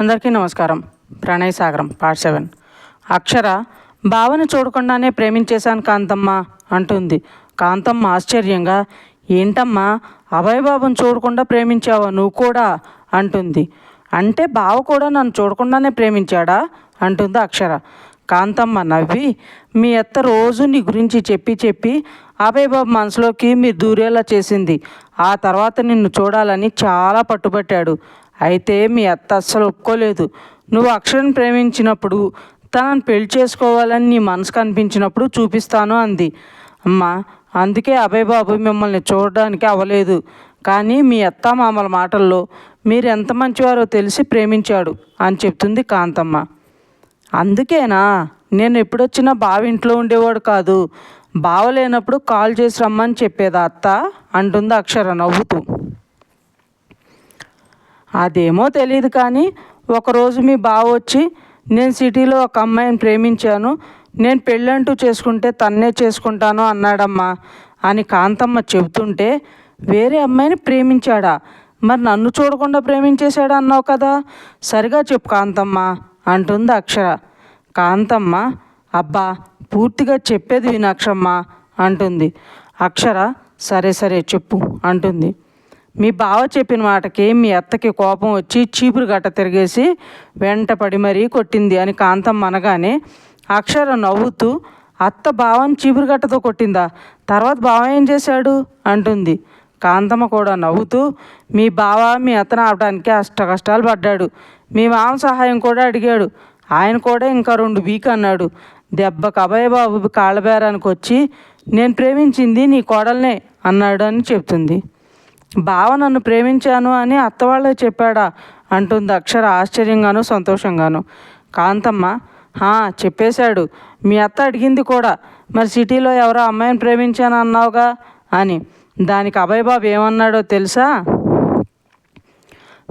అందరికీ నమస్కారం. ప్రణయ్ సాగరం పార్ట్ సెవెన్. అక్షర బావని చూడకుండానే ప్రేమించేశాను కాంతమ్మ అంటుంది. కాంతమ్మ ఆశ్చర్యంగా ఏంటమ్మా అభయ్ చూడకుండా ప్రేమించావా నువ్వు కూడా? అంటుంది. అంటే బావ కూడా నన్ను చూడకుండానే ప్రేమించాడా? అంటుంది అక్షర. కాంతమ్మ నవ్వి మీ అత్త రోజు నీ గురించి చెప్పి చెప్పి అభయ్ బాబు మనసులోకి మీరు దూరేలా చేసింది. ఆ తర్వాత నిన్ను చూడాలని చాలా పట్టుబట్టాడు. అయితే మీ అత్త అస్సలు ఒప్పుకోలేదు. నువ్వు అక్షరం ప్రేమించినప్పుడు తనను పెళ్ళి చేసుకోవాలని నీ మనసు కనిపించినప్పుడు చూపిస్తాను అంది. అమ్మా అందుకే అభయ్ బాబు మిమ్మల్ని చూడడానికి అవ్వలేదు. కానీ మీ అత్త మామల మాటల్లో మీరు ఎంత మంచివారో తెలిసి ప్రేమించాడు అని చెప్తుంది కాంతమ్మ. అందుకేనా? నేను ఎప్పుడొచ్చినా బావ ఇంట్లో ఉండేవాడు కాదు. బావ లేనప్పుడు కాల్ చేసి రమ్మని చెప్పేదా అత్త? అంటుంది అక్షర నవ్వుతూ. అదేమో తెలియదు కానీ ఒకరోజు మీ బావ వచ్చి నేను సిటీలో ఒక అమ్మాయిని ప్రేమించాను. నేను పెళ్ళంటూ చేసుకుంటే తన్నే చేసుకుంటాను అన్నాడమ్మా అని కాంతమ్మ చెబుతుంటే వేరే అమ్మాయిని ప్రేమించాడా? మరి నన్ను చూడకుండా ప్రేమించేశాడా అన్నావు కదా? సరిగా చెప్పు కాంతమ్మ అంటుంది అక్షర. కాంతమ్మ అబ్బా పూర్తిగా చెప్పేది వినాక్షమ్మ అంటుంది. అక్షర సరే సరే చెప్పు అంటుంది. మీ బావ చెప్పిన మాటకి మీ అత్తకి కోపం వచ్చి చీపురు గట్ట తిరిగేసి వెంటపడి మరీ కొట్టింది అని కాంతమ్మ అనగానే అక్షర నవ్వుతూ అత్త బావని చీపురు గట్టతో కొట్టిందా? తర్వాత బావ ఏం చేశాడు? అంటుంది. కాంతమ్మ కూడా నవ్వుతూ మీ బావ మీ అత్తను ఆపడానికి అష్ట కష్టాలు పడ్డాడు. మీ మామ సహాయం కూడా అడిగాడు. ఆయన కూడా ఇంకా రెండు వీక్ అన్నాడు. దెబ్బకు అభయబాబు కాళ్ళబేరానికి వచ్చి నేను ప్రేమించింది నీ కోడల్నే అన్నాడు అని చెప్తుంది బావ నన్ను ప్రేమించాను అని అత్త వాళ్ళే చెప్పాడా? అంటుంది అక్షర ఆశ్చర్యంగాను సంతోషంగాను. కాంతమ్మ "హా, చెప్పేశాడు. మీ అత్త అడిగింది కూడా. మరి సిటీలో ఎవరో అమ్మాయిని ప్రేమించాను అన్నావుగా? అని. దానికి అభయ్ బాబు ఏమన్నాడో తెలుసా?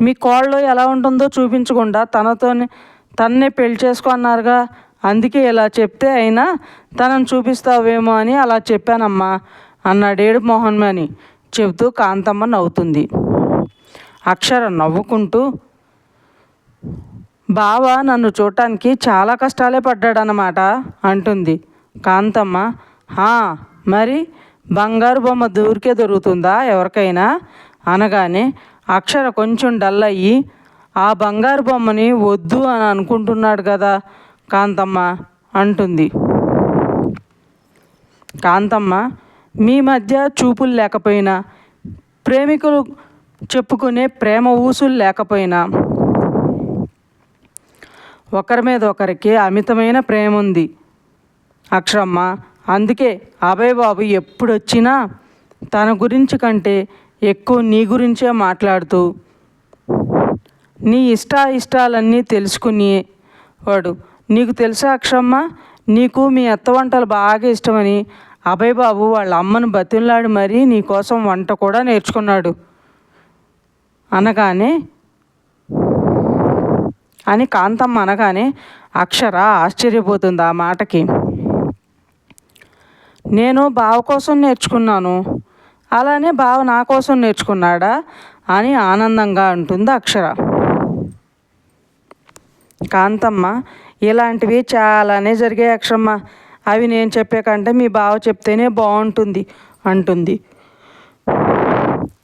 మీ కోళ్ళు ఎలా ఉంటుందో చూపించకుండా తనతోనే తన్నే పెళ్ళి చేసుకున్నారుగా అందుకే ఇలా చెప్తే అయినా తనను చూపిస్తావేమో అని అలా చెప్పానమ్మా అన్నాడు ఏడు మోహన్ అని చెబుతూ కాంతమ్మ నవ్వుతుంది. అక్షర నవ్వుకుంటూ బావ నన్ను చూడటానికి చాలా కష్టాలే పడ్డాడనమాట అంటుంది. కాంతమ్మ "హా, మరి బంగారు బొమ్మ దూరికే దొరుకుతుందా ఎవరికైనా? అనగానే అక్షర కొంచెం డల్ అయ్యి ఆ బంగారు బొమ్మని వద్దు అని అనుకుంటున్నాడు కదా కాంతమ్మ అంటుంది. కాంతమ్మ మీ మధ్య చూపులు లేకపోయినా ప్రేమికులు చెప్పుకునే ప్రేమ ఊసులు లేకపోయినా ఒకరి మీద ఒకరికి అమితమైన ప్రేమ ఉంది అక్షరమ్మ అందుకే అభయ్ బాబు ఎప్పుడొచ్చినా తన గురించి కంటే ఎక్కువ నీ గురించే మాట్లాడుతూ నీ ఇష్ట ఇష్టాలన్నీ తెలుసుకుని వాడు. నీకు తెలుసా అక్షమ్మ నీకు మీ అత్త వంటలు బాగా ఇష్టమని అభయ్ బాబు వాళ్ళ అమ్మను బతిలాడి మరీ నీ కోసం వంట కూడా నేర్చుకున్నాడు. అనగానే అని కాంతమ్మ అనగానే అక్షర ఆశ్చర్యపోతుంది ఆ మాటకి. నేను బావ కోసం నేర్చుకున్నాను. అలానే బావ నా కోసం నేర్చుకున్నాడా? అని ఆనందంగా అంటుంది అక్షర. కాంతమ్మ ఇలాంటివి చాలానే జరిగాయి అక్షరమ్మ అవి నేను చెప్పే కంటే మీ బావ చెప్తేనే బాగుంటుంది అంటుంది.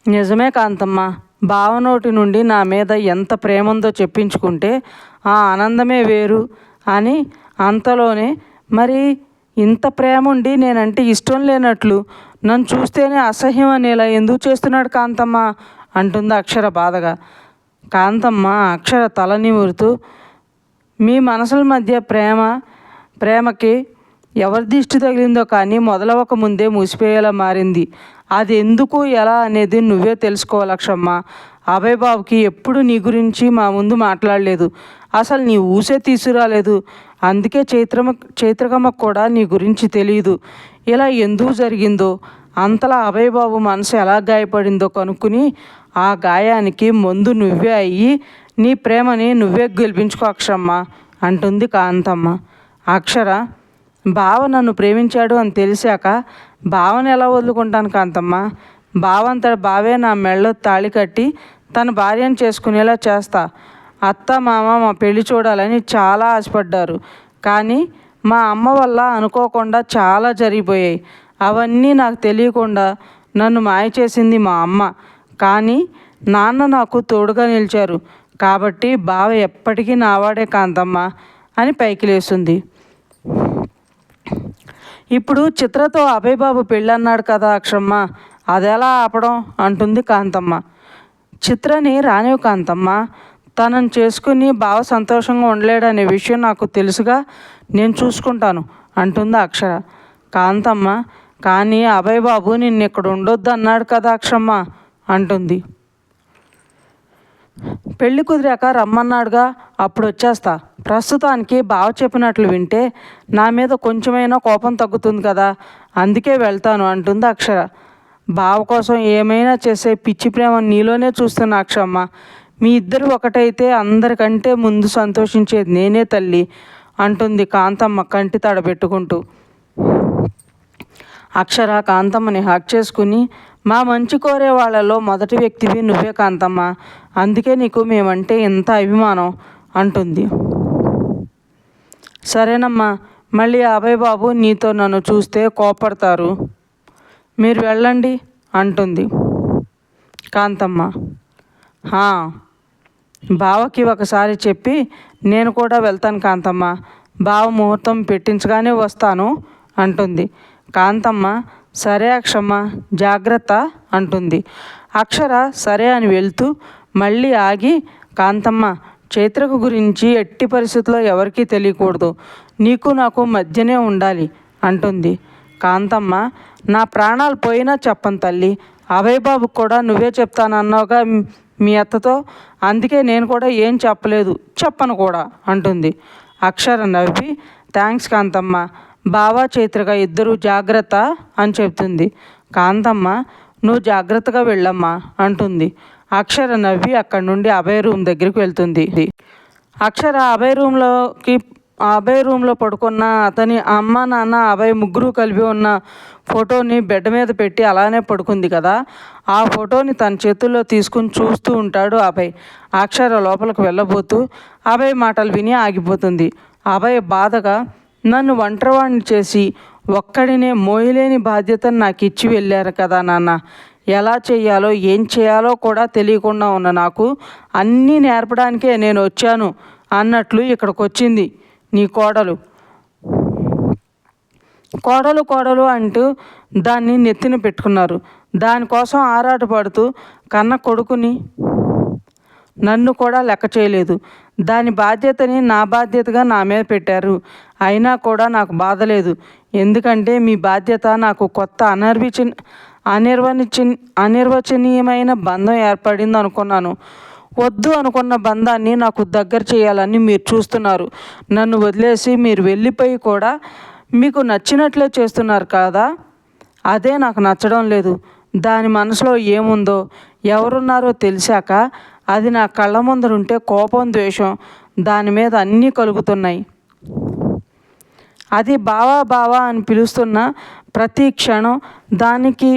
నిజమే కాంతమ్మ. బావ నోటి నుండి నా మీద ఎంత ప్రేమ ఉందో చెప్పించుకుంటే ఆ ఆనందమే వేరు అని అంతలోనే మరి ఇంత ప్రేమ ఉండి నేనంటే ఇష్టం లేనట్లు నన్ను చూస్తేనే అసహ్యం అనేలా ఎందుకు చేస్తున్నాడు కాంతమ్మ? అంటుంది అక్షర బాధగా. కాంతమ్మ అక్షర తల నిమురుతూ మీ మనసుల మధ్య ప్రేమ ప్రేమకి ఎవరి దిష్టి తగిలిందో కానీ మొదలవక ముందే మూసిపోయేలా మారింది. అది ఎందుకు ఎలా అనేది నువ్వే తెలుసుకోవాలక్షమ్మ. అభయబాబుకి అభయ్ బాబుకి ఎప్పుడు నీ గురించి మా ముందు మాట్లాడలేదు. అసలు నీ ఊసే తీసుకురాలేదు. అందుకే చైత్రమ చైత్రకమ్మకు కూడా నీ గురించి తెలియదు ఇలా ఎందుకు జరిగిందో అంతలా అభయ్ బాబు మనసు ఎలా గాయపడిందో కనుక్కుని ఆ గాయానికి ముందు నువ్వే అయ్యి నీ ప్రేమని నువ్వే గెలిపించుకో అక్షమ్మ అంటుంది కాంతమ్మ. అక్షర బావ నన్ను ప్రేమించాడు అని తెలిసాక బావని ఎలా వదులుకుంటాను కాంతమ్మ? బావంతట బావే నా మెళ్ళో తాళి కట్టి తన భార్యను చేసుకునేలా చేస్తా. అత్త మామ మా పెళ్ళి చూడాలని చాలా ఆశపడ్డారు. కానీ మా అమ్మ వల్ల అనుకోకుండా చాలా జరిగిపోయాయి. అవన్నీ నాకు తెలియకుండా నన్ను మాయ చేసింది మా అమ్మ. కానీ నాన్న నాకు తోడుగా నిలిచారు. కాబట్టి బావ ఎప్పటికీ నావాడే కాంతమ్మ అని పైకి లేస్తుంది ఇప్పుడు చిత్రతో అభయ్ బాబు పెళ్ళన్నాడు కదా అక్షమ్మ. అదెలా ఆపడం? అంటుంది కాంతమ్మ. చిత్రని రానివ్ కాంతమ్మ. తనను చేసుకుని బావ సంతోషంగా ఉండలేడనే విషయం నాకు తెలుసుగా నేను చూసుకుంటాను అంటుంది అక్షర. కాంతమ్మ కానీ అభయ్ బాబు నిన్ను ఇక్కడ ఉండొద్దు అన్నాడు కదా అక్షమ్మ అంటుంది. పెళ్ళి కుదిరాక రమ్మన్నాడుగా అప్పుడు వచ్చేస్తా ప్రస్తుతానికి బావ చెప్పినట్లు వింటే నా మీద కొంచెమైనా కోపం తగ్గుతుంది కదా అందుకే వెళ్తాను అంటుంది అక్షర. బావ కోసం ఏమైనా చేసే పిచ్చి ప్రేమ నీలోనే చూస్తున్న అక్షమ్మ మీ ఇద్దరు ఒకటైతే అందరికంటే ముందు సంతోషించేది నేనే తల్లి అంటుంది కాంతమ్మ కంటి తడబెట్టుకుంటూ అక్షర కాంతమ్మని హక్ చేసుకుని మా మంచి కోరే వాళ్ళలో మొదటి వ్యక్తివి నువ్వే కాంతమ్మ. అందుకే నీకు మేమంటే ఇంత అభిమానం? అంటుంది. సరేనమ్మా మళ్ళీ అభయ్ బాబు నీతో నన్ను చూస్తే కోపడతారు మీరు వెళ్ళండి అంటుంది. కాంతమ్మ. బావకి ఒకసారి చెప్పి నేను కూడా వెళ్తాను కాంతమ్మ. బావ ముహూర్తం పెట్టించగానే వస్తాను అంటుంది. కాంతమ్మ సరే అక్షమ్మ జాగ్రత్త అంటుంది. అక్షర సరే అని వెళ్తూ మళ్ళీ ఆగి కాంతమ్మ చైత్రకు గురించి ఎట్టి పరిస్థితుల్లో ఎవరికీ తెలియకూడదు. నీకు నాకు మధ్యనే ఉండాలి అంటుంది. కాంతమ్మ నా ప్రాణాలు పోయినా చెప్పను తల్లి. అభయ్ బాబుకు కూడా నువ్వే చెప్తానన్నావుగా మీ అత్తతో. అందుకే నేను కూడా ఏం చెప్పలేదు చెప్పను కూడా అంటుంది. అక్షర నవ్వి థ్యాంక్స్ కాంతమ్మ. బావా చైత్రగా ఇద్దరు జాగ్రత్త అని చెప్తుంది కాంతమ్మ నువ్వు జాగ్రత్తగా వెళ్ళమ్మా అంటుంది. అక్షర నవ్వి అక్కడి నుండి అభయ రూమ్ దగ్గరికి వెళ్తుంది. అక్షర అభయ రూమ్లోకి అభయ రూమ్లో పడుకున్న అతని అమ్మ నాన్న అభయ్ ముగ్గురు కలిపి ఉన్న ఫోటోని బెడ్ మీద పెట్టి అలానే పడుకుంది కదా. ఆ ఫోటోని తన చేతుల్లో తీసుకుని చూస్తూ ఉంటాడు అభయ్. అక్షర లోపలికి వెళ్ళబోతూ అభయ్ మాటలు విని ఆగిపోతుంది. అభయ్ బాధగా నన్ను ఒంటరివాణ్ణి చేసి ఒక్కడినే మోయలేని బాధ్యతను నాకు ఇచ్చి వెళ్ళారు కదా నాన్న. ఎలా చేయాలో ఏం చేయాలో కూడా తెలియకుండా ఉన్న నాకు అన్నీ నేర్పడానికే నేను వచ్చాను అన్నట్లు ఇక్కడికి వచ్చింది నీ కోడలు. కోడలు కోడలు అంటూ దాన్ని నెత్తిన పెట్టుకున్నారు. దానికోసం ఆరాటపడుతూ కన్న కొడుకుని నన్ను కూడా లెక్క చేయలేదు. దాని బాధ్యతని నా బాధ్యతగా నా మీద పెట్టారు. అయినా కూడా నాకు బాధ లేదు. ఎందుకంటే మీ బాధ్యత నాకు కొత్త అనర్విచ అనిర్వచి అనిర్వచనీయమైన బంధం ఏర్పడింది అనుకున్నాను. వద్దు అనుకున్న బంధాన్ని నాకు దగ్గర చేయాలని మీరు చూస్తున్నారు. నన్ను వదిలేసి మీరు వెళ్ళిపోయి కూడా మీకు నచ్చినట్లే చేస్తున్నారు కదా? అదే నాకు నచ్చడం లేదు. దాని మనసులో ఏముందో ఎవరున్నారో తెలిసాక అది నా కళ్ళ ముందరుంటే కోపం ద్వేషం దాని మీద అన్నీ కలుగుతున్నాయి. అది బావా బావా అని పిలుస్తున్న ప్రతి క్షణం దానికి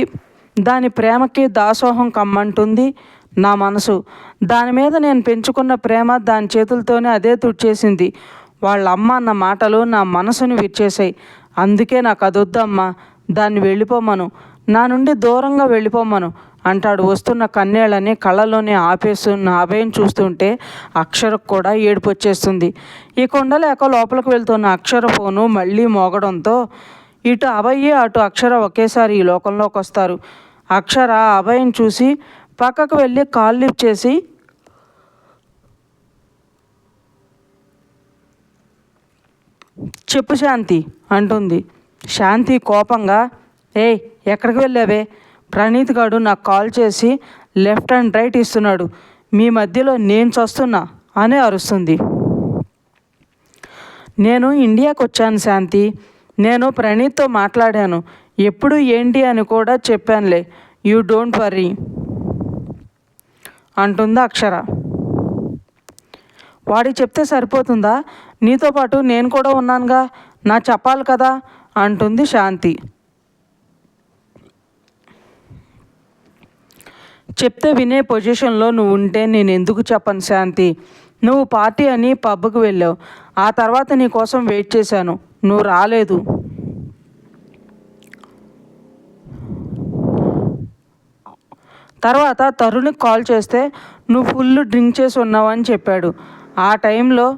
దాని ప్రేమకి దాసోహం కమ్మంటుంది నా మనసు. దాని మీద నేను పెంచుకున్న ప్రేమ దాని చేతులతోనే అదే తుడిచేసింది. వాళ్ళ అమ్మ అన్న మాటలు నా మనసుని విరిచేసాయి అందుకే నాకు అదొద్దమ్మా దాన్ని వెళ్ళిపోమను నా నుండి దూరంగా వెళ్ళిపోమను అంటాడు. వస్తున్న కన్నేళ్ళని కళ్ళలోనే ఆపేస్తున్న అభయం చూస్తుంటే అక్షరకు కూడా ఏడుపు వచ్చేస్తుంది ఈ కొండలేక లోపలికి వెళ్తున్న అక్షర ఫోను మళ్ళీ మోగడంతో ఇటు అభయ్యే అటు అక్షర ఒకేసారి ఈ లోకంలోకి వస్తారు. అక్షర అభయం చూసి పక్కకు వెళ్ళి కాల్ లిఫ్ట్ చేసి చెప్పు శాంతి అంటుంది. శాంతి కోపంగా ఏయ్ ఎక్కడికి వెళ్ళావే? ప్రణీత్ గాడు నాకు కాల్ చేసి లెఫ్ట్ అండ్ రైట్ ఇస్తున్నాడు. మీ మధ్యలో నేను చస్తున్నా అని అరుస్తుంది. నేను ఇండియాకు వచ్చాను శాంతి. నేను ప్రణీత్తో మాట్లాడాను. ఎప్పుడు ఏంటి అని కూడా చెప్పానులే. యూ డోంట్ వర్రీ అంటుంది అక్షర. వాడి చెప్తే సరిపోతుందా? నీతో పాటు నేను కూడా ఉన్నానుగా. నా చెప్పాలి కదా? అంటుంది శాంతి. చెప్తే వినే పొజిషన్లో నువ్వు ఉంటే నేను ఎందుకు చెప్పను శాంతి? నువ్వు పార్టీ అని పబ్కు వెళ్ళావు. ఆ తర్వాత నీ కోసం వెయిట్ చేశాను. నువ్వు రాలేదు. తర్వాత తరుణ్కి కాల్ చేస్తే నువ్వు ఫుల్ డ్రింక్ చేసి ఉన్నావని చెప్పాడు. ఆ టైంలో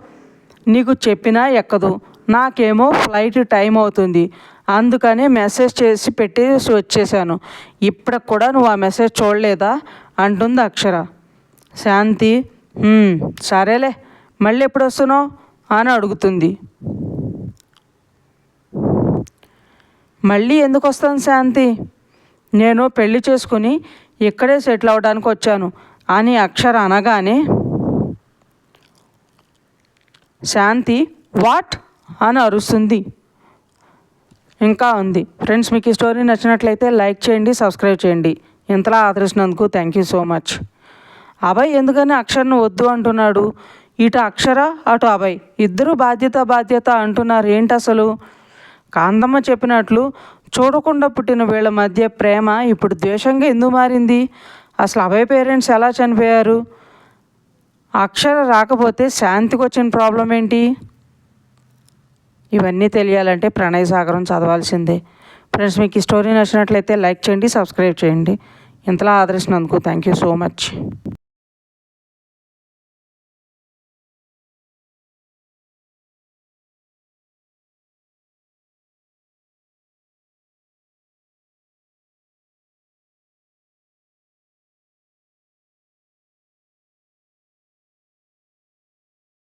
నీకు చెప్పినా ఎక్కదు. నాకేమో ఫ్లైట్ టైం అవుతుంది. అందుకనే మెసేజ్ చేసి పెట్టి వచ్చేసాను. ఇప్పటికి కూడా నువ్వు ఆ మెసేజ్ చూడలేదా? అంటుంది అక్షర. శాంతి సరేలే మళ్ళీ ఎప్పుడు వస్తున్నావు? అని అడుగుతుంది. మళ్ళీ ఎందుకు వస్తాను శాంతి? నేను పెళ్ళి చేసుకుని ఇక్కడే సెటిల్ అవడానికి వచ్చాను అని అక్షర అనగానే శాంతి వాట్? అని అరుస్తుంది. ఇంకా ఉంది. ఫ్రెండ్స్ మీకు ఈ స్టోరీ నచ్చినట్లయితే లైక్ చేయండి సబ్స్క్రైబ్ చేయండి. ఇంతలా ఆదరిస్తున్నందుకు thank you so much Abhay ఎందుకని అక్షర్ను వద్దు అంటున్నాడు? ఇటు అక్షర అటు అభయ్. ఇద్దరు బాధ్యత బాధ్యత అంటున్నారు ఏంటి అసలు? కాందమ్మ చెప్పినట్లు చూడకుండా పుట్టిన వీళ్ళ మధ్య ప్రేమ ఇప్పుడు ద్వేషంగా ఎందుకు మారింది? అసలు అభయ్ పేరెంట్స్ ఎలా చనిపోయారు? అక్షర రాకపోతే శాంతికి వచ్చిన ప్రాబ్లం ఏంటి? ఇవన్నీ తెలియాలంటే ప్రణయ సాగరం చదవాల్సిందే. ఫ్రెండ్స్ మీకు ఈ స్టోరీ నచ్చినట్లయితే లైక్ చేయండి సబ్స్క్రైబ్ చేయండి. ఇంతలా ఆదరిస్తున్నందుకు థ్యాంక్ యూ సో మచ్.